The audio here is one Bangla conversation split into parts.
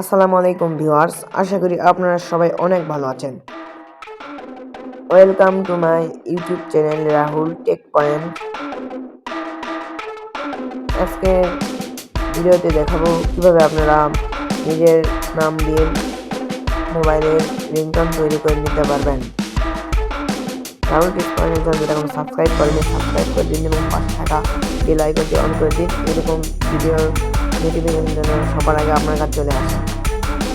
আসসালামু আলাইকুম ভিউয়ার্স, আশা করি আপনারা সবাই অনেক ভালো আছেন। Welcome to my YouTube channel Rahul tech point. আজকে ভিডিওতে দেখাবো কীভাবে আপনারা নিজের নাম দিয়ে মোবাইলে রিংটন তৈরি করে নিতে পারবেন। রাহুল টেক পয়েন্ট যেটা সাবস্ক্রাইব করেন সাবস্ক্রাইব করে দিন এবং পাশে থাকা বেল আইকনটি অন করে দিন। এরকম ভিডিওর নোটিফিকেশন যেন সবার আগে আপনার কাছে চলে আসে।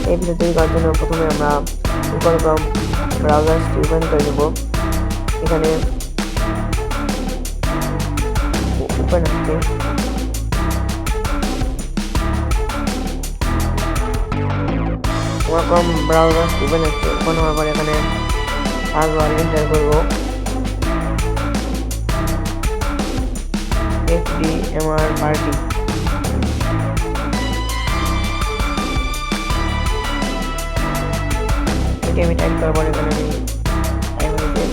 এই ভিডিও তৈরি করার জন্য প্রথমে আমরা গুগল ক্রম ব্রাউজারটি ওপেন করে নেব। এখানে ওপেন হচ্ছে আমার ক্রম ব্রাউজার ওপেন হচ্ছে ওপেন হওয়ার পর এখানে পাসওয়ার্ড এন্টার করব। এফডি এমআর পার্টি এটি আমি টাইপ পরে এখানে আমি টাইপ হয়েছে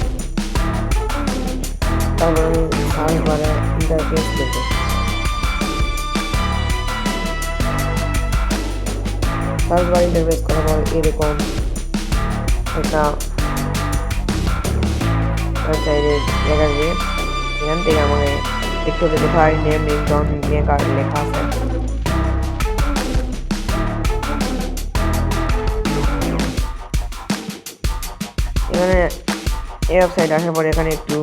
তারপর আমি সার্চ বারে ইন্টারফেস দেবো সার্চ বার ইন্টারফেস করার পর এরকম একটা ওয়েবসাইটে লেখা আছে এখান থেকে আমাকে হবে কোথায় নেম রিংটন মেকার লেখা আছে। এই ওয়েবসাইট আসার পরে এখানে একটু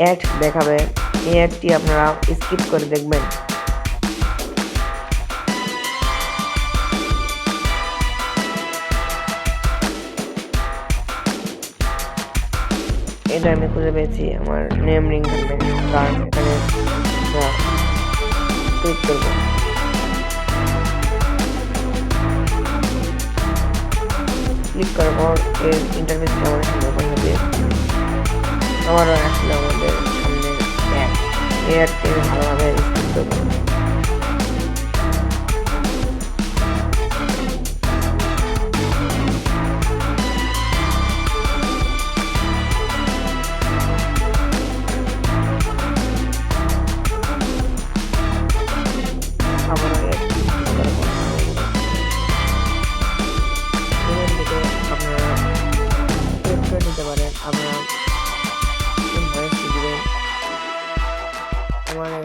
অ্যাড দেখাবে। এই অ্যাডটি আপনারা স্কিপ করে দেখবেন। এটা আমি খুঁজে পেয়েছি আমার নেম রিং কার্ড এখানে ক্লিক করব। ক্লিক করার পর এর ইন্টারফেসটা আমার সামনে ওপেন হবে আবারও আসলে আমাদের সামনে আমি ভালোভাবে স্কিপ করব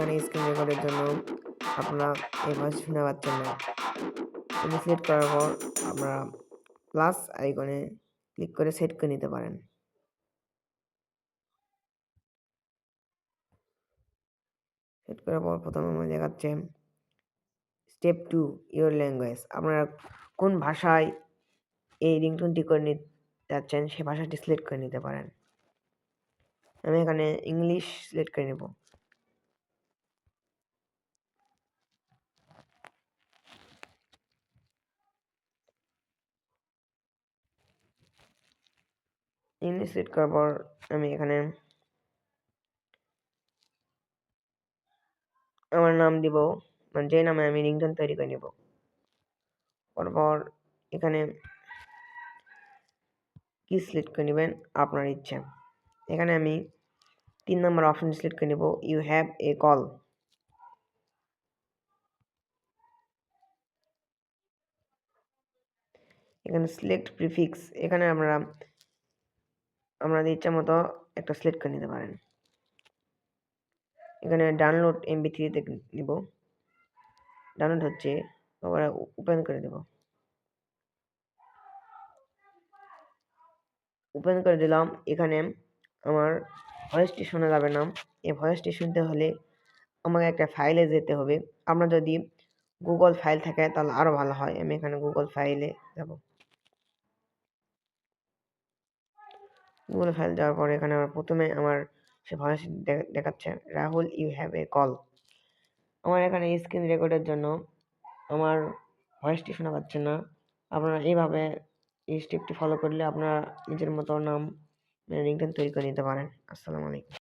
এখানে স্ক্রিন রেকর্ডের জন্য আপনারা এই ভয়েস শুনে পাচ্ছেন না এটি সেট করার পর আপনারা প্লাস আইকনে ক্লিক করে সেট করে নিতে পারেন। সেট করার পর প্রথমে আমি দেখাচ্ছে স্টেপ টু ইওর ল্যাঙ্গুয়েজ আপনারা কোন ভাষায় এই রিংটোনটি করে নিতে যাচ্ছেন সে ভাষাটি সিলেক্ট করে নিতে পারেন। আমি এখানে ইংলিশ সিলেক্ট করে নেব। ইংলিশ সিলেক্ট করার পর আমি এখানে আমার নাম দিব মানে যে নামে আমি রিংটোন তৈরি করে নেব। তারপর এখানে কি সিলেক্ট করে নেবেন, আপনার ইচ্ছা। এখানে আমি তিন নম্বর অপশন সিলেক্ট করে নেব ইউ হ্যাভ এ কল এখানে সিলেক্ট প্রিফিক্স এখানে আমরা আপনাদের ইচ্ছা মতো একটা সিলেক্ট করে নিতে পারেন। এখানে ডাউনলোড এমবি থ্রিতে নিব। ডাউনলোড হচ্ছে আবার ওপেন করে দেব। ওপেন করে দিলাম, এখানে আমার ভয়েসটি শোনা যাবে না এই ভয়েসটি শুনতে হলে আমাকে একটা ফাইলে যেতে হবে। আপনার যদি গুগল ফাইল থাকে তাহলে আরও ভালো হয়। আমি এখানে গুগল ফাইলে যাব। গুগল ফাইল দেওয়ার পরে এখানে আমার প্রথমে আমার সে ভয়েস দেখাচ্ছে, Rahul you have a call আমার এখানে স্ক্রিন রেকর্ডের জন্য আমার ভয়েসটি শোনা পাচ্ছে না। আপনারা এইভাবে এই স্টেপটি ফলো করলে আপনারা নিজের মতো নাম রিংটেন তৈরি করে নিতে পারেন। আসসালামু আলাইকুম।